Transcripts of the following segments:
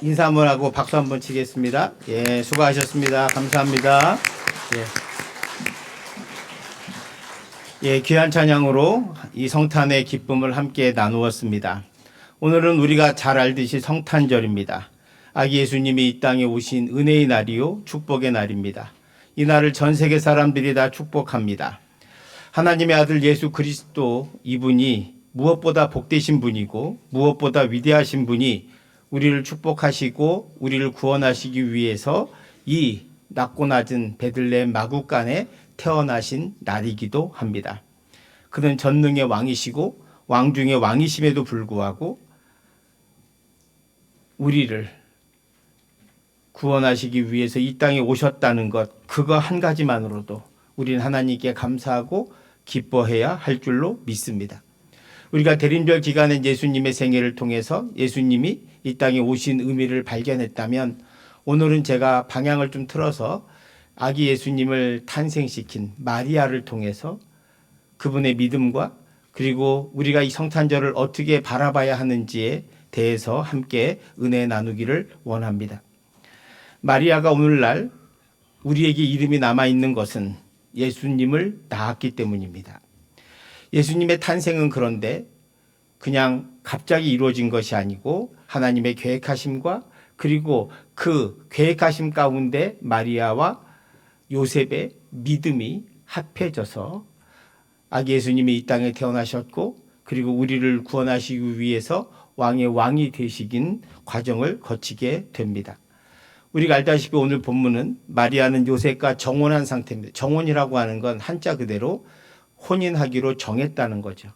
인사 한번 하고 박수 한번 치겠습니다. 예, 수고하셨습니다. 감사합니다. 예. 예, 귀한 찬양으로 이 성탄의 기쁨을 함께 나누었습니다. 오늘은 우리가 잘 알듯이 성탄절입니다. 아기 예수님이 이 땅에 오신 은혜의 날이요, 축복의 날입니다. 이 날을 전 세계 사람들이 다 축복합니다. 하나님의 아들 예수 그리스도 이분이 무엇보다 복되신 분이고 무엇보다 위대하신 분이 우리를 축복하시고 우리를 구원하시기 위해서 이 낮고 낮은 베들레헴 마구간에 태어나신 날이기도 합니다. 그는 전능의 왕이시고 왕 중의 왕이심에도 불구하고 우리를 구원하시기 위해서 이 땅에 오셨다는 것 그거 한 가지만으로도 우리는 하나님께 감사하고 기뻐해야 할 줄로 믿습니다. 우리가 대림절 기간에 예수님의 생애를 통해서 예수님이 이 땅에 오신 의미를 발견했다면 오늘은 제가 방향을 좀 틀어서 아기 예수님을 탄생시킨 마리아를 통해서 그분의 믿음과 그리고 우리가 이 성탄절을 어떻게 바라봐야 하는지에 대해서 함께 은혜 나누기를 원합니다. 마리아가 오늘날 우리에게 이름이 남아 있는 것은 예수님을 낳았기 때문입니다. 예수님의 탄생은 그런데 그냥 갑자기 이루어진 것이 아니고 하나님의 계획하심과 그리고 그 계획하심 가운데 마리아와 요셉의 믿음이 합해져서 아기 예수님이 이 땅에 태어나셨고 그리고 우리를 구원하시기 위해서 왕의 왕이 되시긴 과정을 거치게 됩니다. 우리가 알다시피 오늘 본문은 마리아는 요셉과 정혼한 상태입니다. 정혼이라고 하는 건 한자 그대로 혼인하기로 정했다는 거죠.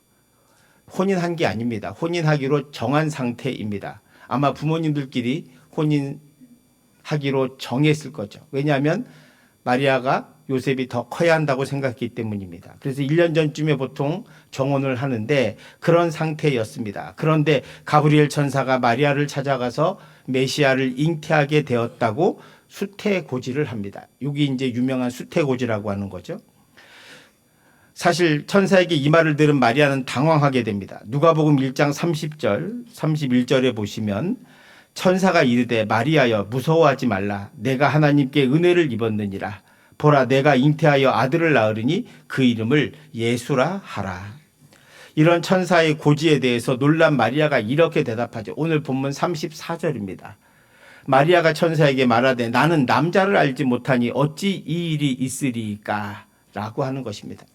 혼인한 게 아닙니다. 혼인하기로 정한 상태입니다. 아마 부모님들끼리 혼인하기로 정했을 거죠. 왜냐하면 마리아가 요셉이 더 커야 한다고 생각했기 때문입니다. 그래서 1년 전쯤에 보통 정혼을 하는데 그런 상태였습니다. 그런데 가브리엘 천사가 마리아를 찾아가서 메시아를 잉태하게 되었다고 수태고지를 합니다. 여기 이제 유명한 수태고지라고 하는 거죠. 사실 천사에게 이 말을 들은 마리아는 당황하게 됩니다. 누가복음 1장 30절, 31절에 보시면 천사가 이르되 마리아여 무서워하지 말라 내가 하나님께 은혜를 입었느니라 보라 내가 잉태하여 아들을 낳으리니 그 이름을 예수라 하라. 이런 천사의 고지에 대해서 놀란 마리아가 이렇게 대답하죠. 오늘 본문 34절입니다. 마리아가 천사에게 말하되 나는 남자를 알지 못하니 어찌 이 일이 있으리까? 라고 하는 것입니다.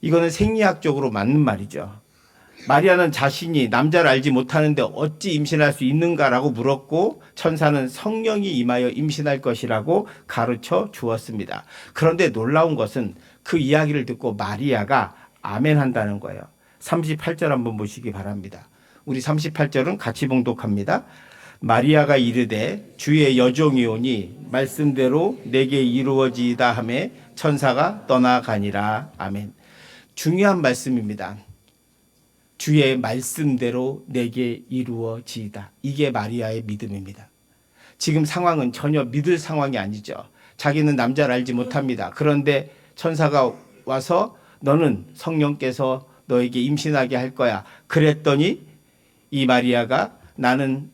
이거는 생리학적으로 맞는 말이죠. 마리아는 자신이 남자를 알지 못하는데 어찌 임신할 수 있는가라고 물었고 천사는 성령이 임하여 임신할 것이라고 가르쳐 주었습니다. 그런데 놀라운 것은 그 이야기를 듣고 마리아가 아멘 한다는 거예요. 38절 한번 보시기 바랍니다. 우리 38절은 같이 봉독합니다. 마리아가 이르되 주의 여종이 오니 말씀대로 내게 이루어지이다 하매 천사가 떠나가니라. 아멘. 중요한 말씀입니다. 주의 말씀대로 내게 이루어지이다. 이게 마리아의 믿음입니다. 지금 상황은 전혀 믿을 상황이 아니죠. 자기는 남자를 알지 못합니다. 그런데 천사가 와서 너는 성령께서 너에게 임신하게 할 거야. 그랬더니 이 마리아가 나는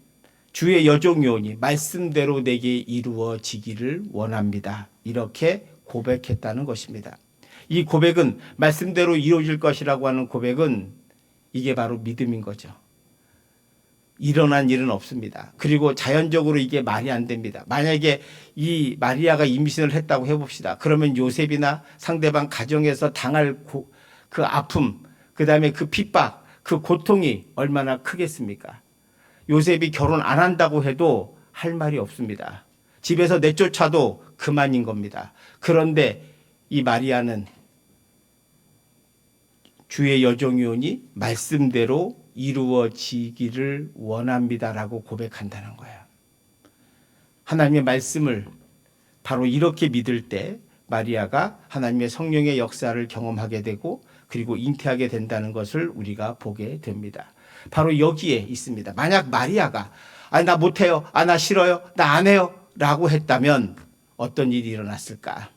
주의 여종이오니 말씀대로 내게 이루어지기를 원합니다. 이렇게 고백했다는 것입니다. 이 고백은 말씀대로 이루어질 것이라고 하는 고백은 이게 바로 믿음인 거죠. 일어난 일은 없습니다. 그리고 자연적으로 이게 말이 안 됩니다. 만약에 이 마리아가 임신을 했다고 해봅시다. 그러면 요셉이나 상대방 가정에서 당할 고, 그 아픔, 그 다음에 그 핍박, 그 고통이 얼마나 크겠습니까? 요셉이 결혼 안 한다고 해도 할 말이 없습니다. 집에서 내쫓아도 그만인 겁니다. 그런데 이 마리아는 주의 여종이오니 말씀대로 이루어지기를 원합니다라고 고백한다는 거예요. 하나님의 말씀을 바로 이렇게 믿을 때 마리아가 하나님의 성령의 역사를 경험하게 되고 그리고 잉태하게 된다는 것을 우리가 보게 됩니다. 바로 여기에 있습니다. 만약 마리아가 아나 못해요, 아 나 싫어요, 나 안 해요, 라고 했다면 어떤 일이 일어났을까?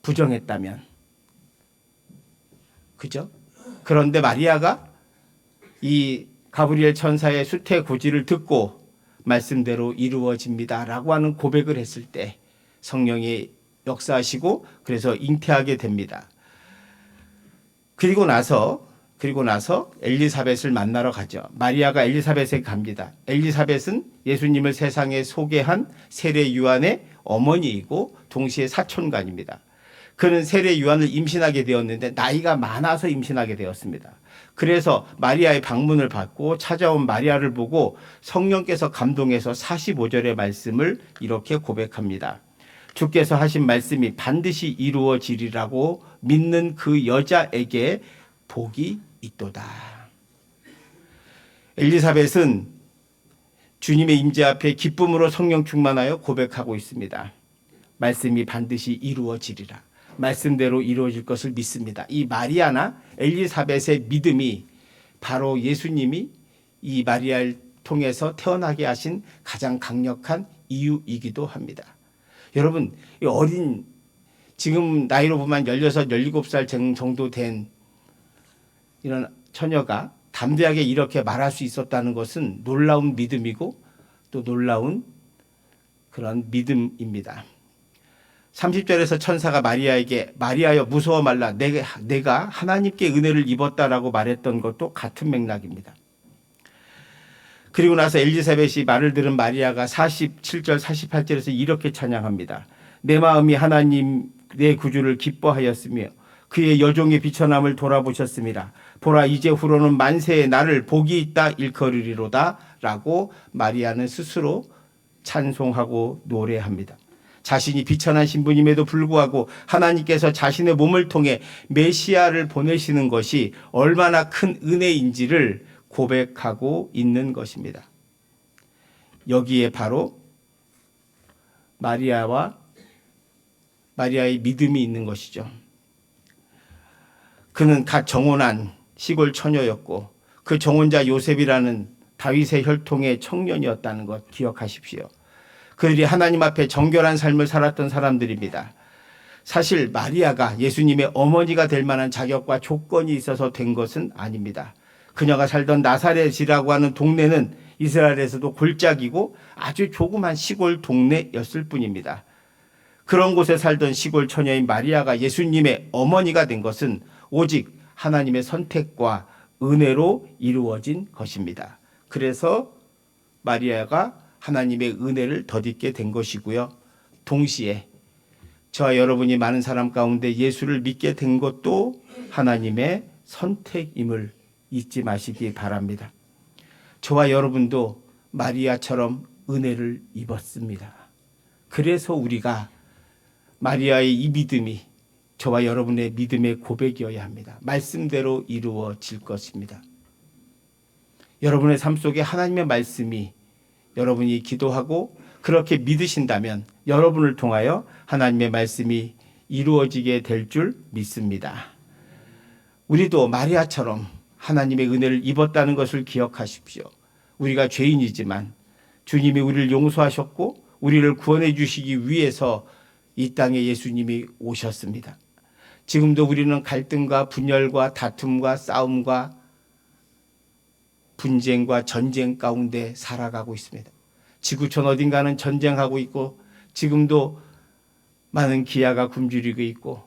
부정했다면 그죠? 그런데 마리아가 이 가브리엘 천사의 수태 고지를 듣고 말씀대로 이루어집니다라고 하는 고백을 했을 때 성령이 역사하시고 그래서 잉태하게 됩니다. 그리고 나서 그리고 나서 엘리사벳을 만나러 가죠. 마리아가 엘리사벳에 갑니다. 엘리사벳은 예수님을 세상에 소개한 세례 요한의 어머니이고 동시에 사촌간입니다. 그는 세례 요한을 임신하게 되었는데 나이가 많아서 임신하게 되었습니다. 그래서 마리아의 방문을 받고 찾아온 마리아를 보고 성령께서 감동해서 45절의 말씀을 이렇게 고백합니다. 주께서 하신 말씀이 반드시 이루어지리라고 믿는 그 여자에게 복이 있도다. 엘리사벳은 주님의 임재 앞에 기쁨으로 성령 충만하여 고백하고 있습니다. 말씀이 반드시 이루어지리라. 말씀대로 이루어질 것을 믿습니다. 이 마리아나 엘리사벳의 믿음이 바로 예수님이 이 마리아를 통해서 태어나게 하신 가장 강력한 이유이기도 합니다. 여러분, 이 어린 지금 나이로 보면 16, 17살 정도 된 이런 처녀가 담대하게 이렇게 말할 수 있었다는 것은 놀라운 믿음이고 또 놀라운 그런 믿음입니다. 30절에서 천사가 마리아에게 마리아여 무서워 말라 내가, 하나님께 은혜를 입었다라고 말했던 것도 같은 맥락입니다. 그리고 나서 엘리사벳이 말을 들은 마리아가 47절 48절에서 이렇게 찬양합니다. 내 마음이 하나님 내 구주를 기뻐하였으며 그의 여종의 비천함을 돌아보셨습니다. 보라 이제 후로는 만세에 나를 복이 있다 일컬으리로다 라고 마리아는 스스로 찬송하고 노래합니다. 자신이 비천한 신부임에도 불구하고 하나님께서 자신의 몸을 통해 메시아를 보내시는 것이 얼마나 큰 은혜인지를 고백하고 있는 것입니다. 여기에 바로 마리아와 마리아의 믿음이 있는 것이죠. 그는 갓 정혼한 시골 처녀였고 그 정혼자 요셉이라는 다윗의 혈통의 청년이었다는 것 기억하십시오. 그들이 하나님 앞에 정결한 삶을 살았던 사람들입니다. 사실 마리아가 예수님의 어머니가 될 만한 자격과 조건이 있어서 된 것은 아닙니다. 그녀가 살던 나사렛이라고 하는 동네는 이스라엘에서도 골짜기고 아주 조그만 시골 동네였을 뿐입니다. 그런 곳에 살던 시골 처녀인 마리아가 예수님의 어머니가 된 것은 오직 하나님의 선택과 은혜로 이루어진 것입니다. 그래서 마리아가 하나님의 은혜를 덧입게 된 것이고요. 동시에 저와 여러분이 많은 사람 가운데 예수를 믿게 된 것도 하나님의 선택임을 잊지 마시기 바랍니다. 저와 여러분도 마리아처럼 은혜를 입었습니다. 그래서 우리가 마리아의 이 믿음이 저와 여러분의 믿음의 고백이어야 합니다. 말씀대로 이루어질 것입니다. 여러분의 삶 속에 하나님의 말씀이 여러분이 기도하고 그렇게 믿으신다면 여러분을 통하여 하나님의 말씀이 이루어지게 될 줄 믿습니다. 우리도 마리아처럼 하나님의 은혜를 입었다는 것을 기억하십시오. 우리가 죄인이지만 주님이 우리를 용서하셨고 우리를 구원해 주시기 위해서 이 땅에 예수님이 오셨습니다. 지금도 우리는 갈등과 분열과 다툼과 싸움과 분쟁과 전쟁 가운데 살아가고 있습니다. 지구촌 어딘가는 전쟁하고 있고 지금도 많은 기아가 굶주리고 있고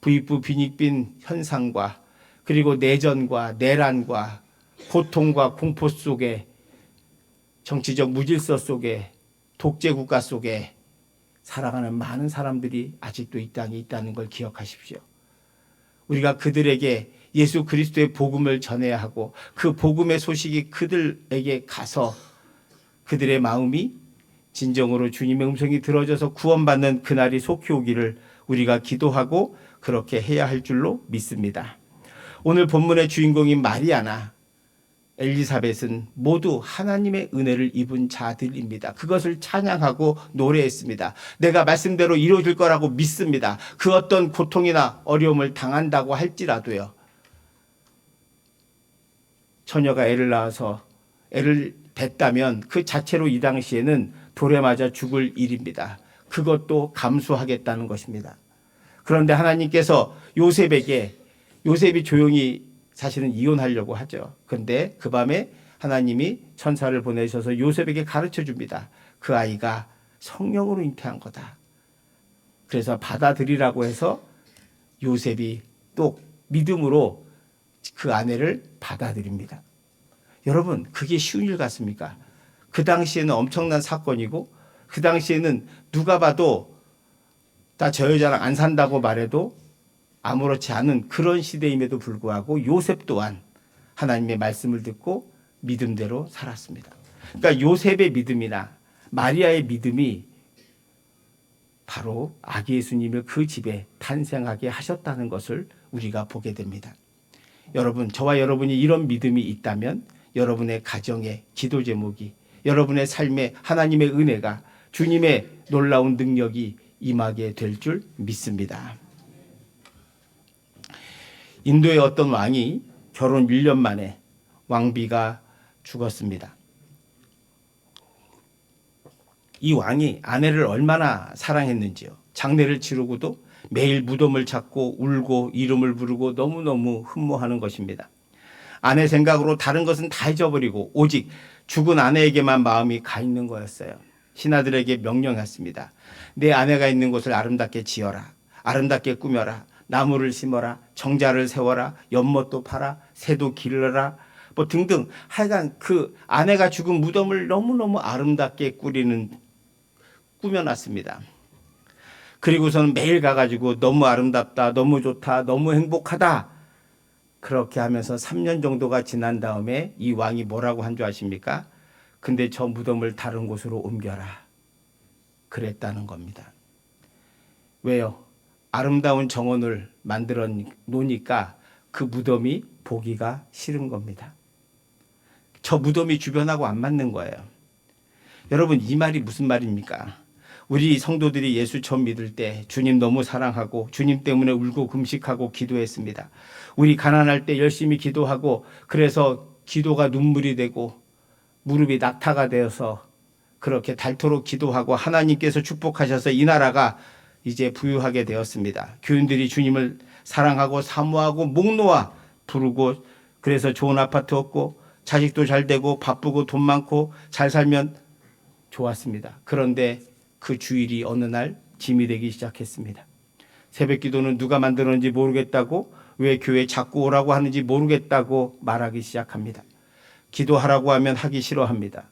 부익부 빈익빈 현상과 그리고 내전과 내란과 고통과 공포 속에 정치적 무질서 속에 독재 국가 속에 살아가는 많은 사람들이 아직도 이 땅에 있다는 걸 기억하십시오. 우리가 그들에게 예수 그리스도의 복음을 전해야 하고 그 복음의 소식이 그들에게 가서 그들의 마음이 진정으로 주님의 음성이 들어져서 구원받는 그날이 속히 오기를 우리가 기도하고 그렇게 해야 할 줄로 믿습니다. 오늘 본문의 주인공인 마리아나 엘리사벳은 모두 하나님의 은혜를 입은 자들입니다. 그것을 찬양하고 노래했습니다. 내가 말씀대로 이루어질 거라고 믿습니다. 그 어떤 고통이나 어려움을 당한다고 할지라도요. 처녀가 애를 낳아서 애를 뱉다면 그 자체로 이 당시에는 돌에 맞아 죽을 일입니다. 그것도 감수하겠다는 것입니다. 그런데 하나님께서 요셉에게 요셉이 조용히 사실은 이혼하려고 하죠. 그런데 그 밤에 하나님이 천사를 보내셔서 요셉에게 가르쳐 줍니다. 그 아이가 성령으로 잉태한 거다. 그래서 받아들이라고 해서 요셉이 또 믿음으로 그 아내를 받아들입니다. 여러분, 그게 쉬운 일 같습니까? 그 당시에는 엄청난 사건이고, 그 당시에는 누가 봐도 다저 여자랑 안 산다고 말해도 아무렇지 않은 그런 시대임에도 불구하고 요셉 또한 하나님의 말씀을 듣고 믿음대로 살았습니다. 그러니까 요셉의 믿음이나 마리아의 믿음이 바로 아기 예수님을 그 집에 탄생하게 하셨다는 것을 우리가 보게 됩니다. 여러분, 저와 여러분이 이런 믿음이 있다면 여러분의 가정의 기도 제목이 여러분의 삶에 하나님의 은혜가 주님의 놀라운 능력이 임하게 될 줄 믿습니다. 인도의 어떤 왕이 결혼 1년 만에 왕비가 죽었습니다. 이 왕이 아내를 얼마나 사랑했는지요. 장례를 치르고도 매일 무덤을 찾고 울고 이름을 부르고 너무너무 흠모하는 것입니다. 아내 생각으로 다른 것은 다 잊어버리고 오직 죽은 아내에게만 마음이 가 있는 거였어요. 신하들에게 명령했습니다. 내 아내가 있는 곳을 아름답게 지어라. 아름답게 꾸며라. 나무를 심어라. 정자를 세워라. 연못도 파라. 새도 기르라. 뭐 등등 하여간 그 아내가 죽은 무덤을 너무너무 아름답게 꾸리는 꾸며놨습니다. 그리고서는 매일 가가지고 너무 아름답다, 너무 좋다, 너무 행복하다. 그렇게 하면서 3년 정도가 지난 다음에 이 왕이 뭐라고 한 줄 아십니까? 근데 저 무덤을 다른 곳으로 옮겨라. 그랬다는 겁니다. 왜요? 아름다운 정원을 만들어 놓으니까 그 무덤이 보기가 싫은 겁니다. 저 무덤이 주변하고 안 맞는 거예요. 여러분, 이 말이 무슨 말입니까? 우리 성도들이 예수 처음 믿을 때 주님 너무 사랑하고 주님 때문에 울고 금식하고 기도했습니다. 우리 가난할 때 열심히 기도하고 그래서 기도가 눈물이 되고 무릎이 낙타가 되어서 그렇게 닳도록 기도하고 하나님께서 축복하셔서 이 나라가 이제 부유하게 되었습니다. 교인들이 주님을 사랑하고 사모하고 목 놓아 부르고 그래서 좋은 아파트 얻고 자식도 잘 되고 바쁘고 돈 많고 잘 살면 좋았습니다. 그런데 그 주일이 어느 날 짐이 되기 시작했습니다. 새벽 기도는 누가 만들었는지 모르겠다고 왜 교회 자꾸 오라고 하는지 모르겠다고 말하기 시작합니다. 기도하라고 하면 하기 싫어합니다.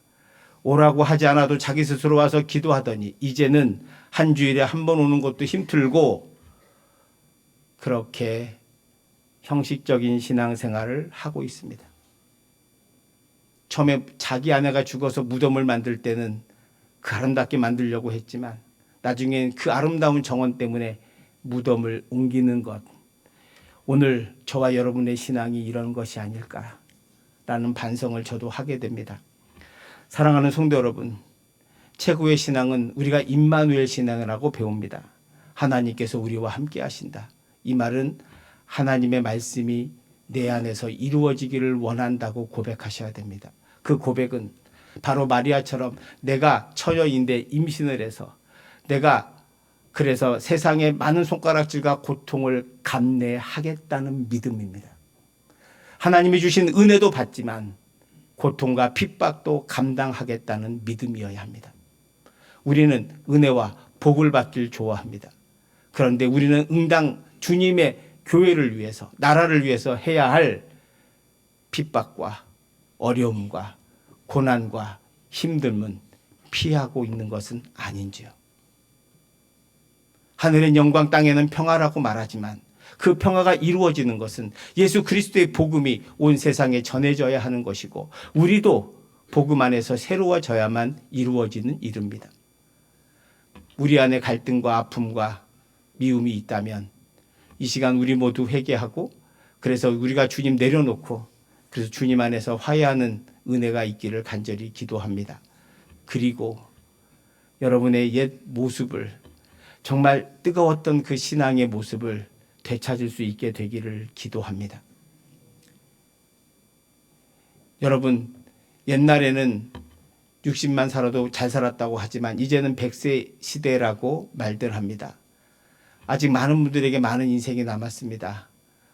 오라고 하지 않아도 자기 스스로 와서 기도하더니 이제는 한 주일에 한 번 오는 것도 힘들고 그렇게 형식적인 신앙생활을 하고 있습니다. 처음에 자기 아내가 죽어서 무덤을 만들 때는 그 아름답게 만들려고 했지만 나중엔 그 아름다운 정원 때문에 무덤을 옮기는 것. 오늘 저와 여러분의 신앙이 이런 것이 아닐까라는 반성을 저도 하게 됩니다. 사랑하는 성도 여러분, 최고의 신앙은 우리가 임마누엘 신앙이라고 배웁니다. 하나님께서 우리와 함께 하신다. 이 말은 하나님의 말씀이 내 안에서 이루어지기를 원한다고 고백하셔야 됩니다. 그 고백은 바로 마리아처럼 내가 처녀인데 임신을 해서 내가 그래서 세상의 많은 손가락질과 고통을 감내하겠다는 믿음입니다. 하나님이 주신 은혜도 받지만 고통과 핍박도 감당하겠다는 믿음이어야 합니다. 우리는 은혜와 복을 받길 좋아합니다. 그런데 우리는 응당 주님의 교회를 위해서, 나라를 위해서 해야 할 핍박과 어려움과 고난과 힘듦은 피하고 있는 것은 아닌지요. 하늘의 영광 땅에는 평화라고 말하지만 그 평화가 이루어지는 것은 예수 그리스도의 복음이 온 세상에 전해져야 하는 것이고 우리도 복음 안에서 새로워져야만 이루어지는 일입니다. 우리 안에 갈등과 아픔과 미움이 있다면 이 시간 우리 모두 회개하고 그래서 우리가 주님 내려놓고 그래서 주님 안에서 화해하는 은혜가 있기를 간절히 기도합니다. 그리고 여러분의 옛 모습을 정말 뜨거웠던 그 신앙의 모습을 되찾을 수 있게 되기를 기도합니다. 여러분, 옛날에는 60만 살아도 잘 살았다고 하지만 이제는 100세 시대라고 말들 합니다. 아직 많은 분들에게 많은 인생이 남았습니다.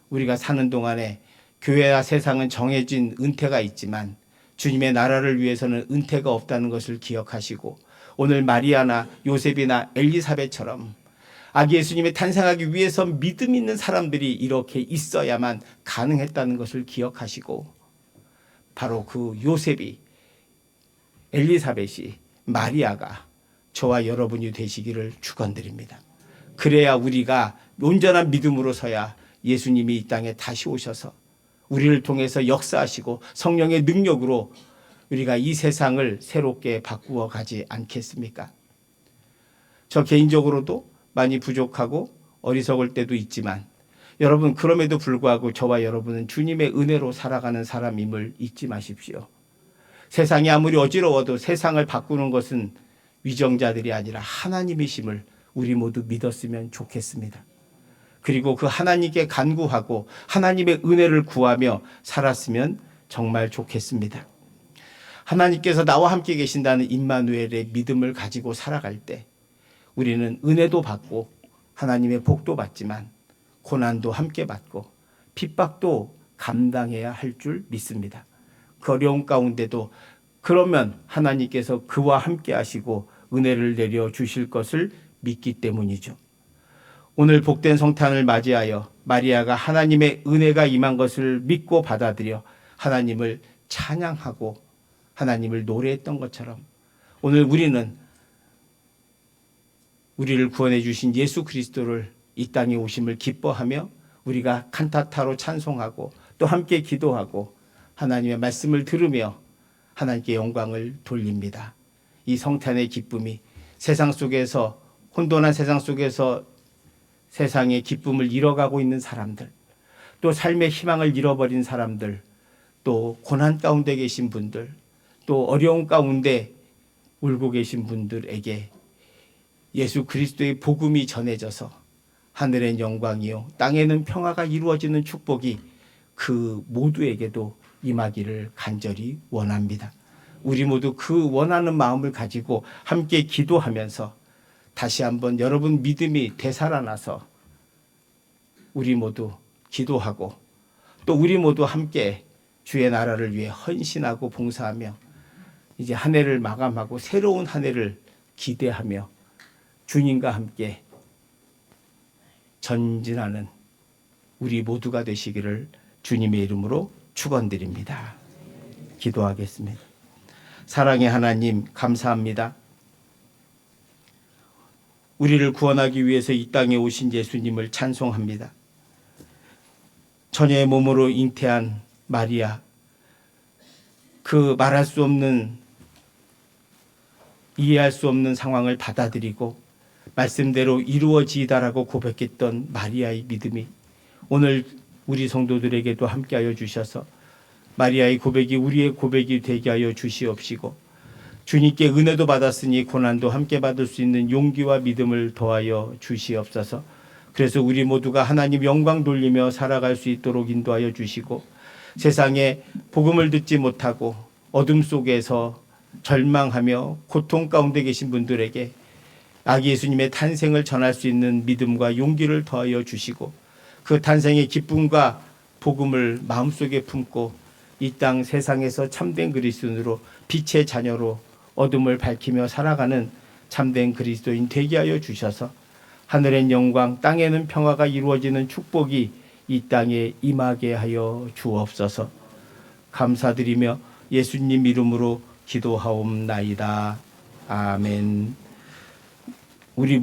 우리가 사는 동안에 교회와 세상은 정해진 은퇴가 있지만 주님의 나라를 위해서는 은퇴가 없다는 것을 기억하시고 오늘 마리아나 요셉이나 엘리사벳처럼 아기 예수님의 탄생하기 위해서 믿음 있는 사람들이 이렇게 있어야만 가능했다는 것을 기억하시고 바로 그 요셉이 엘리사벳이 마리아가 저와 여러분이 되시기를 축원드립니다. 그래야 우리가 온전한 믿음으로 서야 예수님이 이 땅에 다시 오셔서 우리를 통해서 역사하시고 성령의 능력으로 우리가 이 세상을 새롭게 바꾸어 가지 않겠습니까? 저 개인적으로도 많이 부족하고 어리석을 때도 있지만 여러분 그럼에도 불구하고 저와 여러분은 주님의 은혜로 살아가는 사람임을 잊지 마십시오. 세상이 아무리 어지러워도 세상을 바꾸는 것은 위정자들이 아니라 하나님이심을 우리 모두 믿었으면 좋겠습니다. 그리고 그 하나님께 간구하고 하나님의 은혜를 구하며 살았으면 정말 좋겠습니다. 하나님께서 나와 함께 계신다는 임마누엘의 믿음을 가지고 살아갈 때 우리는 은혜도 받고 하나님의 복도 받지만 고난도 함께 받고 핍박도 감당해야 할 줄 믿습니다. 그 어려운 가운데도 그러면 하나님께서 그와 함께 하시고 은혜를 내려 주실 것을 믿기 때문이죠. 오늘 복된 성탄을 맞이하여 마리아가 하나님의 은혜가 임한 것을 믿고 받아들여 하나님을 찬양하고 하나님을 노래했던 것처럼 오늘 우리는 우리를 구원해 주신 예수 그리스도를 이 땅에 오심을 기뻐하며 우리가 칸타타로 찬송하고 또 함께 기도하고 하나님의 말씀을 들으며 하나님께 영광을 돌립니다. 이 성탄의 기쁨이 세상 속에서 혼돈한 세상 속에서 세상의 기쁨을 잃어가고 있는 사람들, 또 삶의 희망을 잃어버린 사람들, 또 고난 가운데 계신 분들, 또 어려운 가운데 울고 계신 분들에게 예수 그리스도의 복음이 전해져서 하늘엔 영광이요 땅에는 평화가 이루어지는 축복이 그 모두에게도 임하기를 간절히 원합니다. 우리 모두 그 원하는 마음을 가지고 함께 기도하면서 다시 한번 여러분 믿음이 되살아나서 우리 모두 기도하고 또 우리 모두 함께 주의 나라를 위해 헌신하고 봉사하며 이제 한 해를 마감하고 새로운 한 해를 기대하며 주님과 함께 전진하는 우리 모두가 되시기를 주님의 이름으로 축원드립니다. 기도하겠습니다. 사랑의 하나님 감사합니다. 우리를 구원하기 위해서 이 땅에 오신 예수님을 찬송합니다. 처녀의 몸으로 잉태한 마리아 그 말할 수 없는 이해할 수 없는 상황을 받아들이고 말씀대로 이루어지다라고 고백했던 마리아의 믿음이 오늘 우리 성도들에게도 함께하여 주셔서 마리아의 고백이 우리의 고백이 되게 하여 주시옵시고 주님께 은혜도 받았으니 고난도 함께 받을 수 있는 용기와 믿음을 더하여 주시옵소서. 그래서 우리 모두가 하나님 영광 돌리며 살아갈 수 있도록 인도하여 주시고 세상에 복음을 듣지 못하고 어둠 속에서 절망하며 고통 가운데 계신 분들에게 아기 예수님의 탄생을 전할 수 있는 믿음과 용기를 더하여 주시고 그 탄생의 기쁨과 복음을 마음속에 품고 이 땅 세상에서 참된 그리스도인으로 빛의 자녀로 어둠을 밝히며 살아가는 참된 그리스도인 되게 하여 주셔서 하늘엔 영광 땅에는 평화가 이루어지는 축복이 이 땅에 임하게 하여 주옵소서. 감사드리며 예수님 이름으로 기도하옵나이다. 아멘. 우리